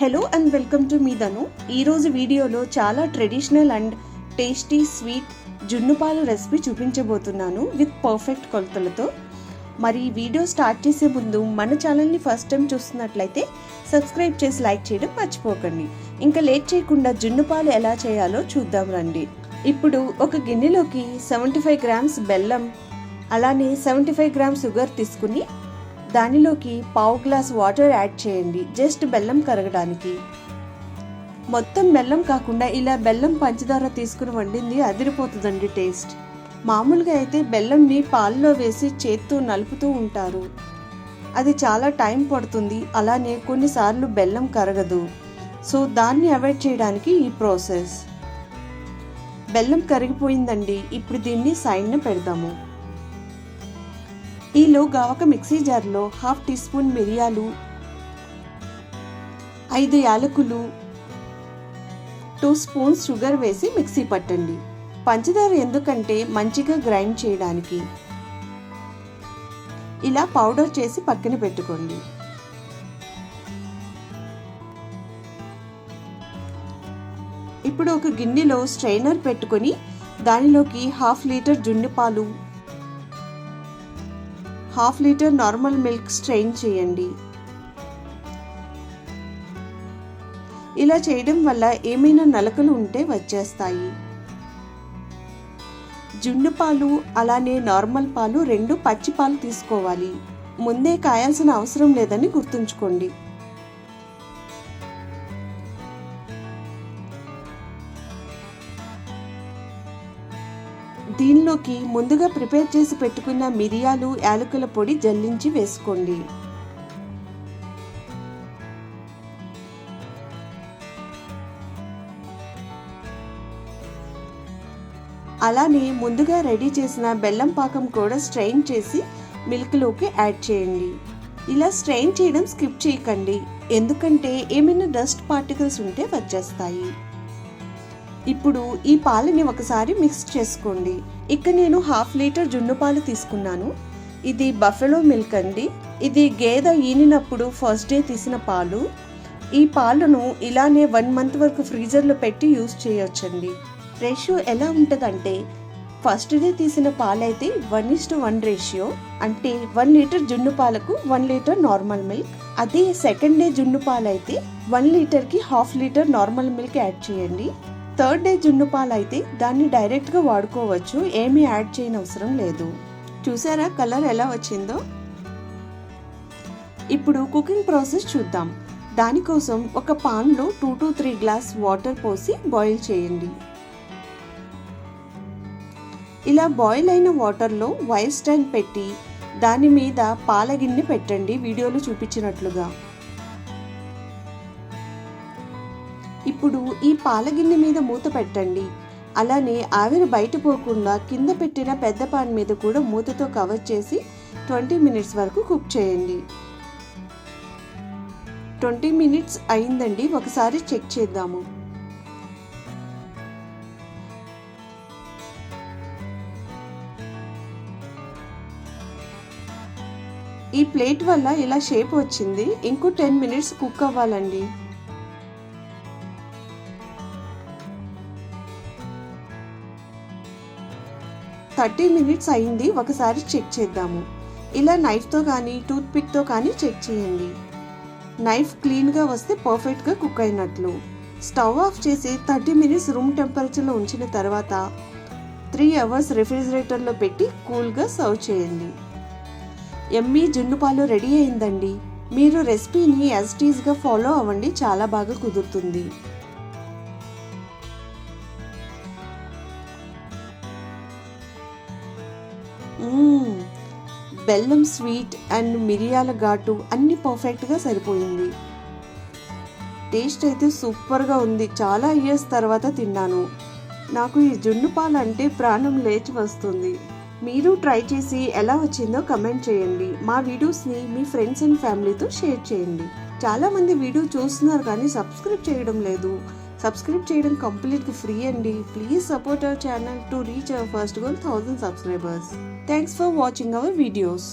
Hello and welcome to మీ ధను ఈరోజు వీడియోలో చాలా ట్రెడిషనల్ అండ్ టేస్టీ స్వీట్ జున్నుపాలు రెసిపీ చూపించబోతున్నాను విత్ పర్ఫెక్ట్ కొలతలతో. మరి వీడియో స్టార్ట్ చేసే ముందు మన ఛానల్ని ఫస్ట్ టైం చూస్తున్నట్లయితే సబ్స్క్రైబ్ చేసి లైక్ చేయడం మర్చిపోకండి. ఇంకా లేట్ చేయకుండా జున్నుపాలు ఎలా చేయాలో చూద్దాం రండి. ఇప్పుడు ఒక గిన్నెలోకి సెవెంటీ ఫైవ్ గ్రామ్స్ బెల్లం అలానే సెవెంటీ ఫైవ్ గ్రామ్స్ షుగర్ తీసుకుని దానిలోకి పావు గ్లాస్ వాటర్ యాడ్ చేయండి. జస్ట్ బెల్లం కరగడానికి. మొత్తం బెల్లం కాకుండా ఇలా బెల్లం పంచదార తీసుకుని వండింది అదిరిపోతుందండి టేస్ట్. మామూలుగా అయితే బెల్లంని పాలలో వేసి చేత్తో నలుపుతూ ఉంటారు. అది చాలా టైం పడుతుంది. అలానే కొన్నిసార్లు బెల్లం కరగదు. సో దాన్ని అవాయిడ్ చేయడానికి ఈ ప్రాసెస్. బెల్లం కరిగిపోయిందండి. ఇప్పుడు దీన్ని సైడ్న పెడదాము. ఈలోగా ఒక మిక్సీ జార్లో హాఫ్ టీ స్పూన్ మిరియాలు ఐదు యాలకులు టూ స్పూన్స్ షుగర్ వేసి మిక్సీ పట్టండి. పంచదార ఎందుకంటే మంచిగా గ్రైండ్ చేయడానికి. ఇలా పౌడర్ చేసి పక్కన పెట్టుకోండి. ఇప్పుడు ఒక గిన్నెలో స్ట్రైనర్ పెట్టుకొని దానిలోకి హాఫ్ లీటర్ జున్ను పాలు half litre normal milk strain చేయండి. ఇలా చేయడం వల్ల ఏమైనా నలకలు ఉంటే వచ్చేస్తాయి. జున్ను పాలు అలానే నార్మల్ పాలు రెండు పచ్చి పాలు తీసుకోవాలి. ముందే కాయాల్సిన అవసరం లేదని గుర్తుంచుకోండి. దీనిలోకి ముందుగా ప్రిపేర్ చేసి పెట్టుకున్న మిరియాలు యాలకుల పొడి జల్లించి వేసుకోండి. అలానే ముందుగా రెడీ చేసిన బెల్లం పాకం కూడా స్ట్రెయిన్ చేసి మిల్క్లోకి యాడ్ చేయండి. ఇలా స్ట్రెయిన్ చేయడం స్కిప్ చేయకండి. ఎందుకంటే ఏమైనా డస్ట్ పార్టికల్స్ ఉంటే వచ్చేస్తాయి. ఇప్పుడు ఈ పాలని ఒకసారి మిక్స్ చేసుకోండి. ఇక నేను హాఫ్ లీటర్ జున్ను పాలు తీసుకున్నాను. ఇది బఫెలో మిల్క్ అండి. ఇది గేదె ఈనినప్పుడు ఫస్ట్ డే తీసిన పాలు. ఈ పాలను ఇలానే వన్ మంత్ వరకు ఫ్రీజర్లో పెట్టి యూస్ చేయొచ్చండి. రేషియో ఎలా ఉంటుందంటే ఫస్ట్ డే తీసిన పాలైతే one is to one ratio అంటే వన్ లీటర్ జున్ను పాలకు వన్ లీటర్ నార్మల్ మిల్క్. అదే సెకండ్ డే జున్ను పాలైతే వన్ లీటర్కి half litre normal milk add చేయండి. థర్డ్ డే జున్ను పాలు అయితే దాన్ని డైరెక్ట్గా వాడుకోవచ్చు. ఏమీ యాడ్ చేయని అవసరం లేదు. చూసారా కలర్ ఎలా వచ్చిందో? ఇప్పుడు కుకింగ్ ప్రాసెస్ చూద్దాం. దానికోసం ఒక పాన్లో two to three glass water పోసి బాయిల్ చేయండి. ఇలా బాయిల్ అయిన వాటర్లో వైర్ స్టాండ్ పెట్టి దాని మీద పాల గిన్నె పెట్టండి. వీడియోలో చూపించినట్లుగా. ఇప్పుడు ఈ పాలగిన్నె మీద మూత పెట్టండి. అలానే ఆవిరి బయట పోకుండా కింద పెట్టిన పెద్ద పాన్ మీద కూడా మూతతో కవర్ చేసి ట్వంటీ మినిట్స్ వరకు కుక్ చేయండి. ట్వంటీ మినిట్స్ అయిందండి ఒకసారి చెక్ చేద్దాము. ఈ ప్లేట్ వల్ల ఇలా షేప్ వచ్చింది ఇంకో టెన్ మినిట్స్ కుక్ అవ్వాలండి. థర్టీ మినిట్స్ అయింది ఒకసారి చెక్ చేద్దాము. ఇలా నైఫ్తో కానీ టూత్పిక్తో కానీ చెక్ చేయండి. నైఫ్ క్లీన్గా వస్తే పర్ఫెక్ట్గా కుక్ అయినట్లు. స్టవ్ ఆఫ్ చేసి థర్టీ మినిట్స్ రూమ్ టెంపరేచర్లో ఉంచిన తర్వాత త్రీ అవర్స్ రెఫ్రిజిరేటర్లో పెట్టి కూల్గా సర్వ్ చేయండి. ఎమ్మీ జున్నుపాలు రెడీ అయిందండి. మీరు రెసిపీని యాజ్టీస్గా ఫాలో అవ్వండి చాలా బాగా కుదురుతుంది. బెల్లం స్వీట్ అండ్ మిరియాల ఘాటు అన్ని పర్ఫెక్ట్గా సరిపోయింది టేస్ట్ అయితే సూపర్గా ఉంది. చాలా ఇయర్స్ తర్వాత తిన్నాను. నాకు ఈ జున్ను పాలు అంటే ప్రాణం లేచి వస్తుంది. మీరు ట్రై చేసి ఎలా వచ్చిందో కమెంట్ చేయండి. మా వీడియోస్ని మీ ఫ్రెండ్స్ అండ్ ఫ్యామిలీతో షేర్ చేయండి. చాలామంది వీడియో చూస్తున్నారు కానీ సబ్స్క్రైబ్ చేయడం లేదు. సబ్స్క్రైబ్ చేయడం కంప్లీట్గా ఫ్రీ అండి. Please support our channel to reach our first goal thousand subscribers thanks for watching our videos